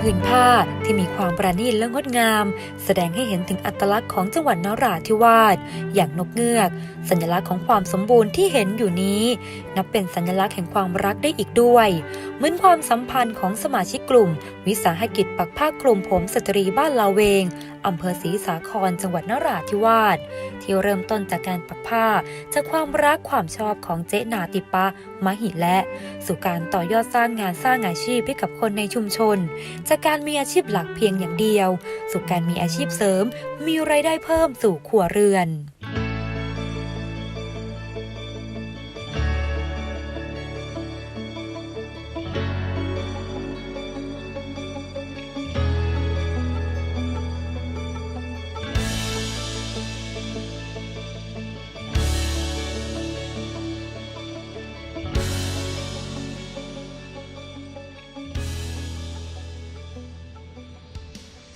ผืนผ้าที่มีความประณีตและงดงาม แสดงให้เห็นถึงอัตลักษณ์ของจังหวัดนราธิวาสอย่างนกเงือก สัญลักษณ์ของความสมบูรณ์ที่เห็นอยู่นี้ นับเป็นสัญลักษณ์แห่งความรักได้อีกด้วยเหมือนความสัมพันธ์ของสมาชิกกลุ่ม วิสาหกิจปักผ้ากลุ่มผมสตรีบ้านลาเวงอำเภอศรีสาครจังหวัดนราธิวาสที่เริ่มต้นจากการปักผ้า จากความรักความชอบของเจ๊นาติปะมหิและ สู่การต่อยอดสร้างงานสร้างอาชีพให้กับคนในชุมชน จากการมีอาชีพหลักเพียงอย่างเดียว สู่การมีอาชีพเสริม มีไรายได้เพิ่มสู่ครัวเรือน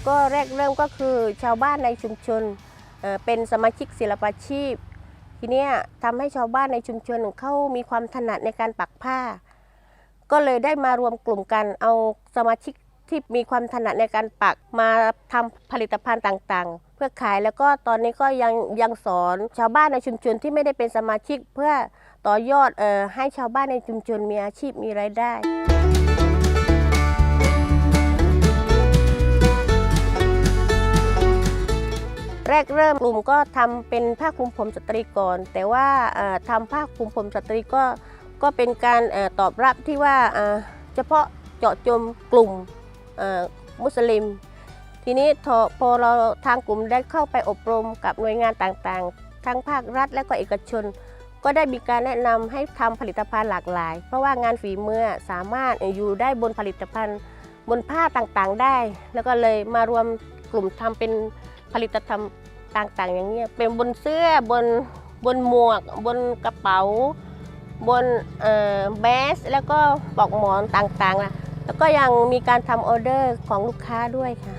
ก็แรกเริ่มก็คือชาวบ้านในชุมชนเป็นสมาชิกศิลปาชีพ ทีนี้ทำให้ชาวบ้านในชุมชนเขามีความถนัดในการปักผ้า ก็เลยได้มารวมกลุ่มกันเอาสมาชิกที่มีความถนัดในการปักมาทำผลิตภัณฑ์ต่างๆ เพื่อขายแล้วก็ตอนนี้ก็ยังยังสอนชาวบ้านในชุมชนที่ไม่ได้เป็นสมาชิกเพื่อต่อยอดออให้ชาวบ้านในชุมชนมีอาชีพมีรายได้ รกเริ่มกลุ่มก็ทำเป็นผ้าคลุมผมสตรีก่อน แต่ว่าเอ่อทำผ้าคลุมผมสตรีก็ก็เป็นการตอบรับที่ว่าเฉพาะเจาะจงกลุ่มมุสลิม ทีนี้พอเราทางกลุ่มได้เข้าไปอบรมกับหน่วยงานต่างๆ ทั้งภาครัฐและก็เอกชน ก็ได้มีการแนะนำให้ทำผลิตภัณฑ์หลากหลาย เพราะว่างานฝีมือสามารถอยู่ได้บนผลิตภัณฑ์บนผ้าต่างๆได้ แล้วก็เลยมารวมกลุ่มทำเป็น ผลิตภัณฑ์ต่างๆ อย่างเงี้ยเป็นบนเสื้อบนบนหมวก บนกระเป๋า บนเอ่อแบสแล้วก็ปลอกหมอนต่างๆนะแล้วก็ยังมีการทำออเดอร์ของลูกค้าด้วยค่ะ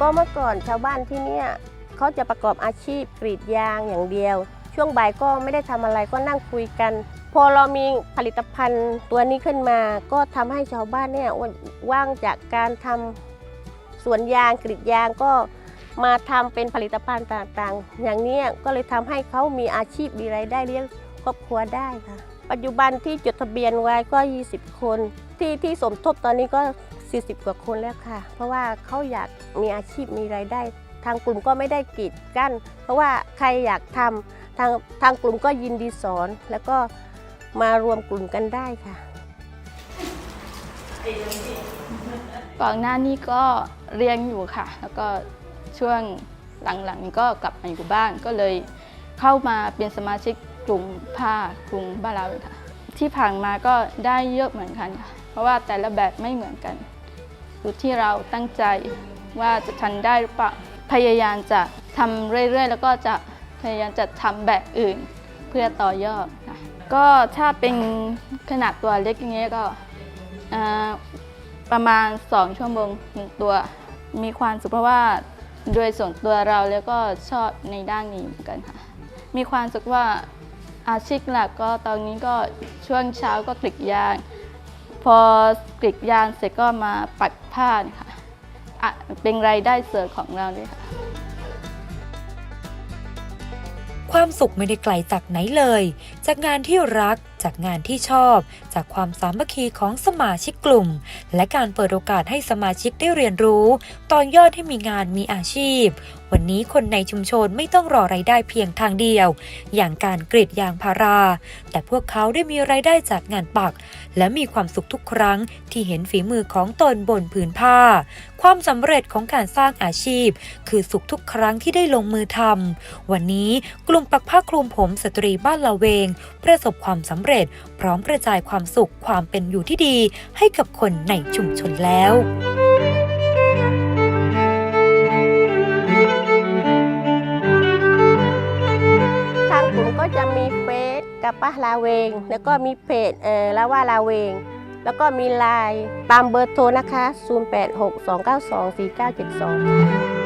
ก็เมื่อก่อนชาวบ้านที่เนี่ยเขาจะประกอบอาชีพกรีดยางอย่างเดียว ช่วงบ่ายก็ไม่ได้ทำอะไรก็นั่งคุยกันพอเรามีผลิตภัณฑ์ตัวนี้ขึ้นมา ก็ทำให้ชาวบ้านเนี่ยว่างจากการทำสวนยางกรีดยางก็มาทำเป็นผลิตภัณฑ์ต่างๆ อย่างนี้ก็เลยทำให้เขามีอาชีพมีรายได้เลี้ยงครอบครัวได้ค่ะ ปัจจุบันที่จดทะเบียนไว้ก็ 20 คน ที่ที่สมทบตอนนี้ก็ 40 กว่าคนแล้วค่ะ เพราะว่าเขาอยากมีอาชีพมีรายได้ ทางกลุ่มก็ไม่ได้กีดกั้น เพราะว่าใครอยากทำทางทางกลุ่มก็ยินดีสอนแล้วก็ มารวมกลุ่มกันได้ค่ะ ก่อนหน้านี้ก็เรียนอยู่ค่ะ แล้วก็ช่วงหลังๆนี้ก็กลับมาอยู่บ้านก็เลยเข้ามาเป็นสมาชิกกลุ่มผ้ากลุ่มบ้านเราค่ะ ที่ผ่านมาก็ได้เยอะเหมือนกันค่ะ เพราะว่าแต่ละแบบไม่เหมือนกัน อยู่ที่เราตั้งใจว่าจะทันได้หรือเปล่าพยายามจะทำเรื่อยๆ แล้วก็จะพยายามจะทำแบบอื่น เพื่อต่อยอดค่ะ ก็ถ้าเป็นขนาดตัวเล็กอย่างเงี้ยก็ประมาณ 2 ชั่วโมงหนึ่งตัว มีความสุขเพราะว่าโดยส่วนตัวเราแล้วก็ชอบในด้านนี้เหมือนกันค่ะ มีความสุขว่าอาชีพหลักก็ตอนนี้ก็ช่วงเช้าก็กรีดยาง พอกรีดยางเสร็จก็มาปักผ้าค่ะ เป็นรายได้เสริมของเราเลยค่ะ ความสุขไม่ได้ไกลจากไหนเลย จากงานที่รัก จากงานที่ชอบ จากความสามัคคีของสมาชิกกลุ่ม และการเปิดโอกาสให้สมาชิกได้เรียนรู้ ต่อยอดให้มีงานมีอาชีพ วันนี้คนในชุมชนไม่ต้องรอไรายได้เพียงทางเดียว อย่างการกรีดยางพารา แต่พวกเขาได้มีไรายได้จากงานปัก และมีความสุขทุกครั้งที่เห็นฝีมือของตนบนผืนผ้า ความสำเร็จของการสร้างอาชีพ คือสุขทุกครั้งที่ได้ลงมือทำวันนี้กลุ่มปักผ้าคลุมผมสตรีบ้านละเวง ประสบความสำเร็จพร้อมกระจายความสุขความเป็นอยู่ที่ดี ให้กับคนในชุมชนแล้วทางกลุ่มก็จะมีเฟซกับป้าลาเวง แล้วก็มีเพจเออละว่าลาเวง แล้วก็มีไลน์ตามเบอร์โทรนะคะ 0862924972